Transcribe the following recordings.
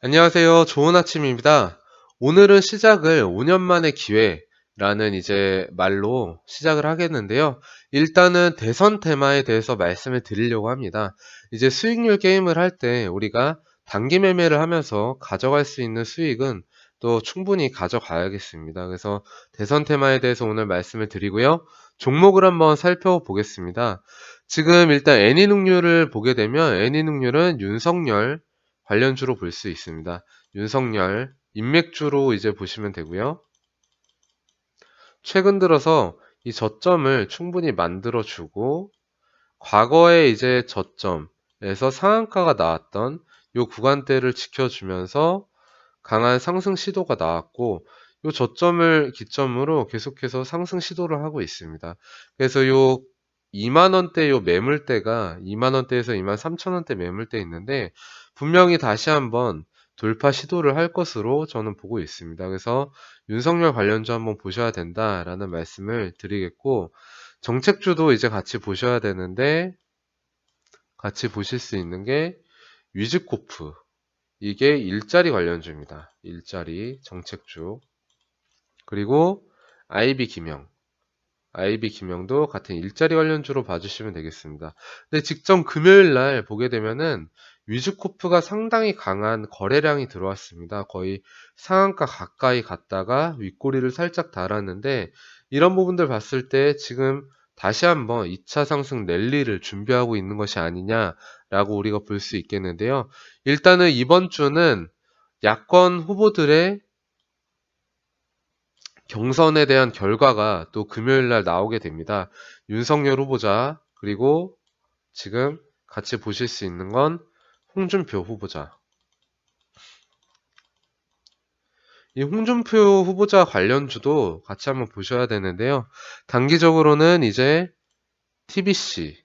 안녕하세요. 좋은 아침입니다. 오늘은 시작을 5년 만의 기회라는 이제 말로 시작을 하겠는데요. 일단은 대선 테마에 대해서 말씀을 드리려고 합니다. 이제 수익률 게임을 할 때 우리가 단기 매매를 하면서 가져갈 수 있는 수익은 또 충분히 가져가야겠습니다. 그래서 대선 테마에 대해서 오늘 말씀을 드리고요. 종목을 한번 살펴보겠습니다. 지금 일단 애니눅률을 보게 되면 애니눅률은 윤석열 관련주로 볼 수 있습니다. 윤석열 인맥주로 이제 보시면 되고요. 최근 들어서 이 저점을 충분히 만들어 주고 과거에 이제 저점에서 상한가가 나왔던 이 구간대를 지켜주면서 강한 상승 시도가 나왔고 이 저점을 기점으로 계속해서 상승 시도를 하고 있습니다. 그래서 요 2만원대 요 매물대가 2만원대에서 2만 3천원대 매물대 있는데 분명히 다시 한번 돌파 시도를 할 것으로 저는 보고 있습니다. 그래서 윤석열 관련주 한번 보셔야 된다라는 말씀을 드리겠고 정책주도 이제 같이 보셔야 되는데 같이 보실 수 있는 게 위즈코프 이게 일자리 관련주입니다. 일자리 정책주 그리고 아이비 김영 아이비 김영도 같은 일자리 관련주로 봐주시면 되겠습니다. 근데 직전 금요일 날 보게 되면은 위즈코프가 상당히 강한 거래량이 들어왔습니다. 거의 상한가 가까이 갔다가 윗꼬리를 살짝 달았는데 이런 부분들 봤을 때 지금 다시 한번 2차 상승 랠리를 준비하고 있는 것이 아니냐라고 우리가 볼 수 있겠는데요. 일단은 이번 주는 야권 후보들의 경선에 대한 결과가 또 금요일 날 나오게 됩니다. 윤석열 후보자, 그리고 지금 같이 보실 수 있는 건 홍준표 후보자. 이 홍준표 후보자 관련주도 같이 한번 보셔야 되는데요. 단기적으로는 이제 TBC,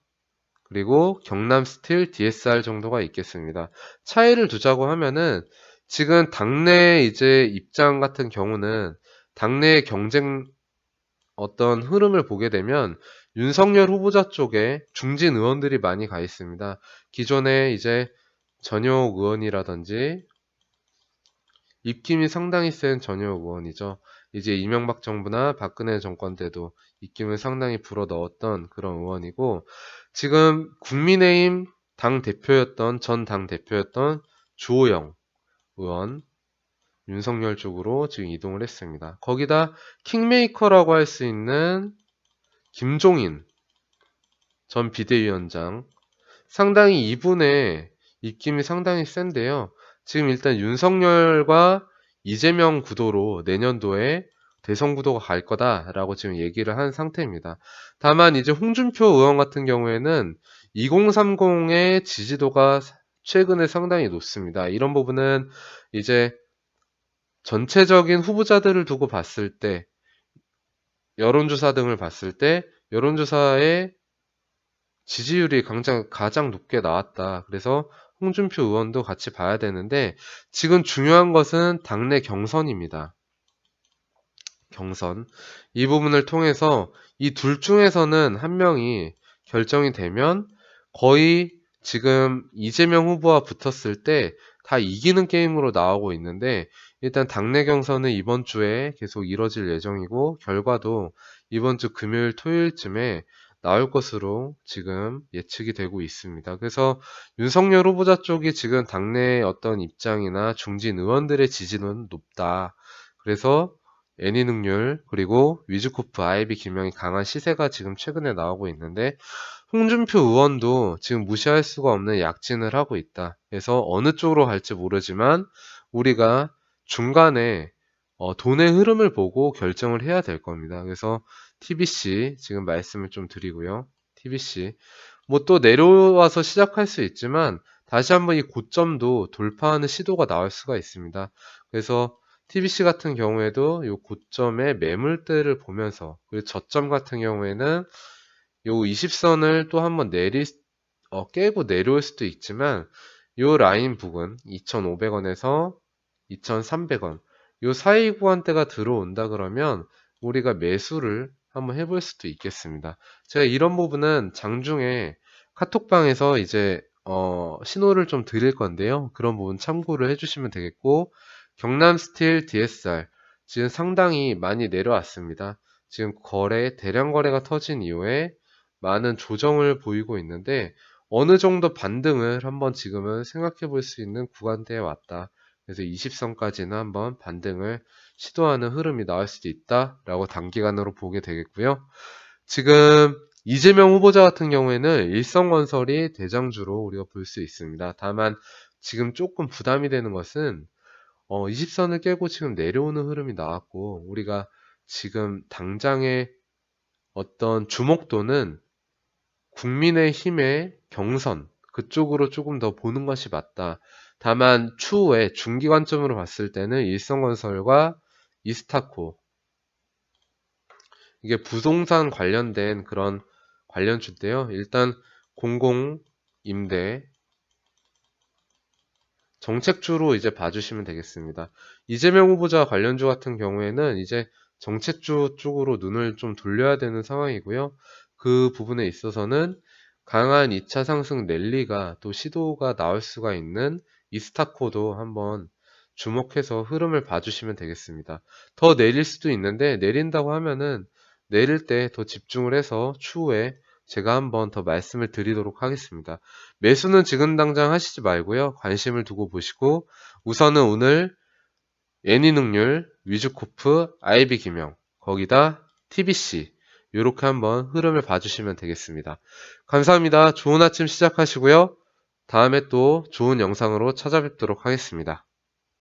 그리고 경남 스틸 DSR 정도가 있겠습니다. 차이를 두자고 하면은 지금 당내 이제 입장 같은 경우는 당내 경쟁 어떤 흐름을 보게 되면 윤석열 후보자 쪽에 중진 의원들이 많이 가 있습니다. 기존에 이제 전효 의원이라든지 입김이 상당히 센 전효 의원이죠. 이제 이명박 정부나 박근혜 정권 때도 입김을 상당히 불어 넣었던 그런 의원이고 지금 국민의힘 당 대표였던 전 당 대표였던 주호영 의원 윤석열 쪽으로 지금 이동을 했습니다. 거기다 킹메이커라고 할 수 있는 김종인 전 비대위원장 상당히 이분의 입김이 상당히 센데요. 지금 일단 윤석열과 이재명 구도로 내년도에 대선 구도가 갈 거다라고 지금 얘기를 한 상태입니다. 다만 이제 홍준표 의원 같은 경우에는 2030의 지지도가 최근에 상당히 높습니다. 이런 부분은 이제 전체적인 후보자들을 두고 봤을 때 여론조사 등을 봤을 때 여론조사의 지지율이 가장, 가장 높게 나왔다. 그래서 홍준표 의원도 같이 봐야 되는데 지금 중요한 것은 당내 경선입니다. 경선. 이 부분을 통해서 이 둘 중에서는 한 명이 결정이 되면 거의 지금 이재명 후보와 붙었을 때 다 이기는 게임으로 나오고 있는데 일단 당내 경선은 이번 주에 계속 이뤄질 예정이고 결과도 이번 주 금요일 토요일쯤에 나올 것으로 지금 예측이 되고 있습니다. 그래서 윤석열 후보자 쪽이 지금 당내 어떤 입장이나 중진 의원들의 지지는 높다. 그래서 애니 능률 그리고 위즈코프 아이비 김영이 강한 시세가 지금 최근에 나오고 있는데 홍준표 의원도 지금 무시할 수가 없는 약진을 하고 있다. 그래서 어느 쪽으로 갈지 모르지만 우리가 중간에 어, 돈의 흐름을 보고 결정을 해야 될 겁니다. 그래서 TBC 지금 말씀을 좀 드리고요. TBC 뭐 또 내려와서 시작할 수 있지만 다시 한번 이 고점도 돌파하는 시도가 나올 수가 있습니다. 그래서 TBC 같은 경우에도 이 고점의 매물대를 보면서 그리고 저점 같은 경우에는 이 20선을 또 한번 내리 어, 깨고 내려올 수도 있지만 이 라인 부근 2,500원에서 2,300원. 요 사이 구간대가 들어온다 그러면 우리가 매수를 한번 해볼 수도 있겠습니다. 제가 이런 부분은 장중에 카톡방에서 이제 어, 신호를 좀 드릴 건데요. 그런 부분 참고를 해주시면 되겠고, 경남 스틸 DSR 지금 상당히 많이 내려왔습니다. 지금 거래, 대량 거래가 터진 이후에 많은 조정을 보이고 있는데, 어느 정도 반등을 한번 지금은 생각해 볼 수 있는 구간대에 왔다. 그래서 20선까지는 한번 반등을 시도하는 흐름이 나올 수도 있다라고 단기간으로 보게 되겠고요. 지금 이재명 후보자 같은 경우에는 일성건설이 대장주로 우리가 볼 수 있습니다. 다만 지금 조금 부담이 되는 것은 어, 20선을 깨고 지금 내려오는 흐름이 나왔고 우리가 지금 당장의 어떤 주목도는 국민의 힘의 경선 그쪽으로 조금 더 보는 것이 맞다. 다만 추후에 중기 관점으로 봤을 때는 일성건설과 이스타코 이게 부동산 관련된 그런 관련 주인데요. 일단 공공 임대 정책주로 이제 봐주시면 되겠습니다. 이재명 후보자 관련주 같은 경우에는 이제 정책주 쪽으로 눈을 좀 돌려야 되는 상황이고요. 그 부분에 있어서는 강한 2차 상승 랠리가 또 시도가 나올 수가 있는 이스타코도 한번 주목해서 흐름을 봐주시면 되겠습니다. 더 내릴 수도 있는데 내린다고 하면은 내릴 때 더 집중을 해서 추후에 제가 한번 더 말씀을 드리도록 하겠습니다. 매수는 지금 당장 하시지 말고요. 관심을 두고 보시고 우선은 오늘 애니능률, 위즈코프, 아이비 김영 거기다 TBC 이렇게 한번 흐름을 봐주시면 되겠습니다. 감사합니다. 좋은 아침 시작하시고요. 다음에 또 좋은 영상으로 찾아뵙도록 하겠습니다.